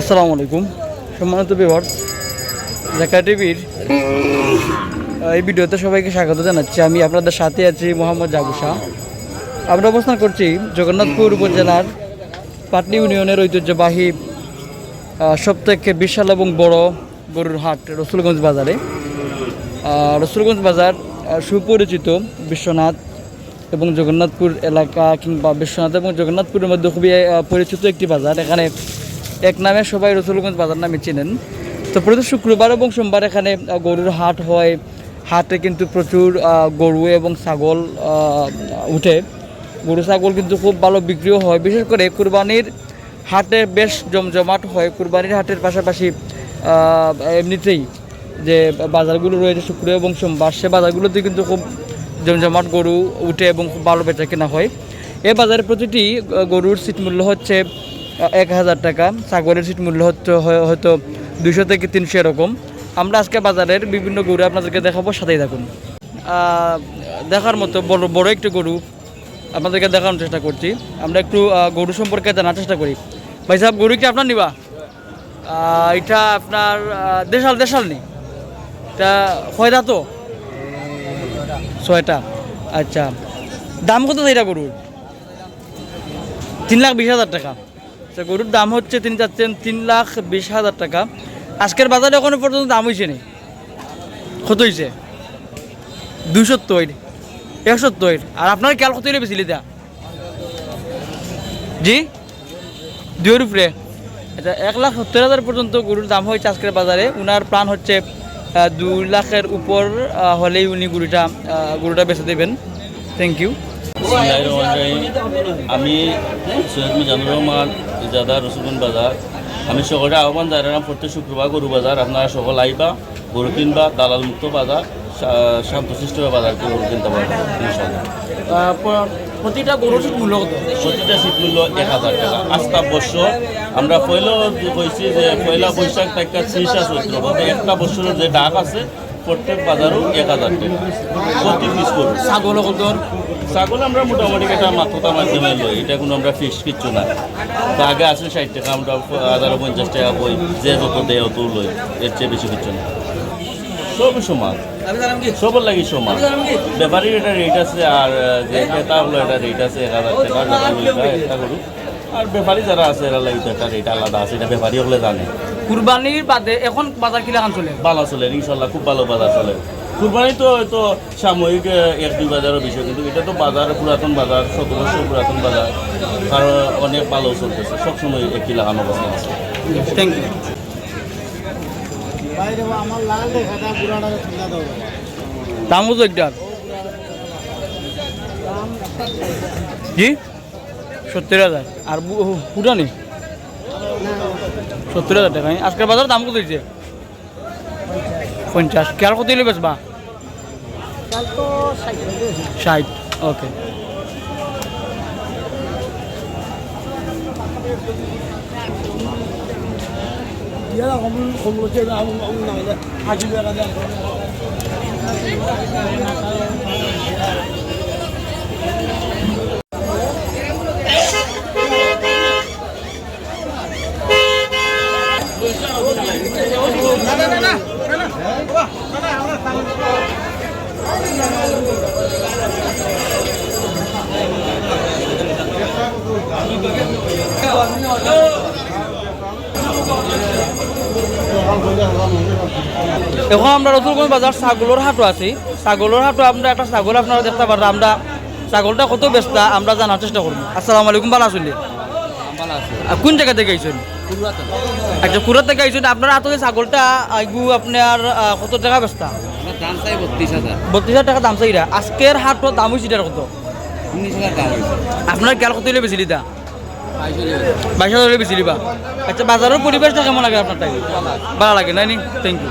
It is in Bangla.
আসসালামু আলাইকুম। সম্মানিত বিভার্স জাকা টিভির এই ভিডিওতে সবাইকে স্বাগত জানাচ্ছি। আমি আপনাদের সাথে আছি মোহাম্মদ জাগু শাহ। আমরা অবস্থান করছি জগন্নাথপুর উপজেলার পাটনি ইউনিয়নের ঐতিহ্যবাহী সবথেকে বিশাল এবং বড় গরুর হাট রসুলগঞ্জ বাজারে। রসুলগঞ্জ বাজার সুপরিচিত বিশ্বনাথ এবং জগন্নাথপুর এলাকা কিংবা বিশ্বনাথ এবং জগন্নাথপুরের মধ্যে খুবই পরিচিত একটি বাজার। এখানে এক নামে সবাই রসুলগঞ্জ বাজার নামে চিনেন। তো প্রতি শুক্রবার এবং সোমবার এখানে গরুর হাট হয়। হাটে কিন্তু প্রচুর গরু এবং ছাগল উঠে। গরু, ছাগল কিন্তু খুব ভালো বিক্রিও হয়। বিশেষ করে কুরবানির হাটে বেশ জমজমাট হয়। কুরবানির হাটের পাশাপাশি এমনিতেই যে বাজারগুলো রয়েছে শুক্র এবং সোমবার, সে বাজারগুলোতে কিন্তু খুব জমজমাট গরু উঠে এবং খুব ভালো বেচা কেনা হয়। এ বাজারে প্রতিটি গরুর সিট মূল্য হচ্ছে এক হাজার টাকা। ছাগলের সিট মূল্য হচ্ছে হয়- হয়তো দুশো থেকে তিনশো এরকম। আমরা আজকে বাজারের বিভিন্ন গরু আপনাদেরকে দেখাবো, সাথেই থাকুন। দেখার মতো বড় বড় একটি গরু আপনাদেরকে দেখানোর চেষ্টা করছি। আমরা একটু গরু সম্পর্কে জানার চেষ্টা করি। ভাই সাহেব, গরু কি আপনার নিবা? এটা আপনার দেশাল দেশাল নেই এটা কয়টা তো? ছয়টা। আচ্ছা। দাম কত এটা গরুর? তিন লাখ বিশ হাজার টাকা। আচ্ছা গরুর দাম হচ্ছে তিনি চাচ্ছেন তিন লাখ বিশ হাজার টাকা। আজকের বাজারে এখনও পর্যন্ত দাম হয়েছে নি? কত হয়েছে দুশোত্তর একসত্তর আর আপনার খেয়াল কত হলে বেশি লিদা? জি? দুইয়ের উপরে। আচ্ছা এক লাখ সত্তর হাজার পর্যন্ত গরুর দাম হয়েছে আজকের বাজারে। উনার প্ল্যান হচ্ছে দুই লাখের উপর হলেই উনি গরুটা গরুটা বেচে দেবেন। Thank you. আমি সৈয়দ মিজানুর রহমান ইজাদা রসুলগঞ্জ বাজার। আমি সকলে আহ্বান জানালাম প্রত্যেক শুক্রবার গরু বাজার আপনারা সকল আইবা গরু কিনবা দালাল মুক্ত বাজার শান্তশিষ্ট বাজার গরু কিনতে পারবেন প্রতিটা গরুর মূল্য প্রতিটা সিট মূল্য এক হাজার টাকা। আস্তা বছর আমরা পয়লা কইছি যে পয়লা বৈশাখ টাকা ত্রিশা চৈত্র একটা বছরের যে ডাক আছে প্রত্যেক বাজারও এক হাজার টাকা। প্রতি পিস করুন। ছাগল ছাগল আমরা মোটামুটি একটা মাথা মাধ্যমে লই। এটা কোনো আমরা ফিক্স কিচ্ছু না। আগে আসলে ষাট টাকা, আমরা হাজার পঞ্চাশ টাকা বই যে যত দেয় অত লই। এর চেয়ে বেশি কিচ্ছু না। সব সমান। সবর লাগি সমান। ব্যাপারীর এটা রেট আছে আর যে ক্রেতা হলো এটা রেট আছে এক হাজার টাকা একটা আর ব্যাপারী যারা আছে এরা লাগি তো একটা রেট আলাদা আছে এটা ব্যাপারী হলে জানে। কুরবানির বাদে এখন বাজার কিলা খান চলে। ভালো চলে ইনশাল্লাহ খুব ভালো বাজার চলে। কুরবানি তো হয়তো সাময়িক এক দুই বাজারের বিষয় কিন্তু এটা তো বাজার পুরাতন বাজার শত বছর পুরাতন বাজার কারণ অনেক ভালো চলতেছে সবসময় একই লাগানো অবস্থা আছে। থ্যাংক ইউ দাম কত একটার জি সত্তর হাজার। আর পুরানি সত্তর হাজার টাকা। আজকের বাজার দাম কত হয়েছে? পঞ্চাশ। কে আর কত হলে বেচবা? ষাট। ওকে। এখন আমরা রসুলগঞ্জ বাজার ছাগলের হাটও আছি। ছাগলের হাটও আমরা একটা ছাগল আপনারা দেখতে পারেন আমরা ছাগলটা কত ব্যস্তা আমরা জানার চেষ্টা করব। আসসালামু আলাইকুম ভালো আসলে কোন জায়গা থেকে আইছেন? আচ্ছা কুড়া থেকে আইসুন আপনার হাতে ছাগলটা আইগু আপনার কত টাকা বেচতা দাম চাই বত্রিশ হাজার বত্রিশ হাজার টাকা দাম চাইরা আজকের হাটও দাম হয়েছে এটার কত? আপনার গেল কত হলে বেশি দিতা বাইশ হাজার হলে বেশি দিবা আচ্ছা বাজারের পরিবেশটা কেমন লাগে আপনার তাই ভালো লাগে। নাই নি? Thank you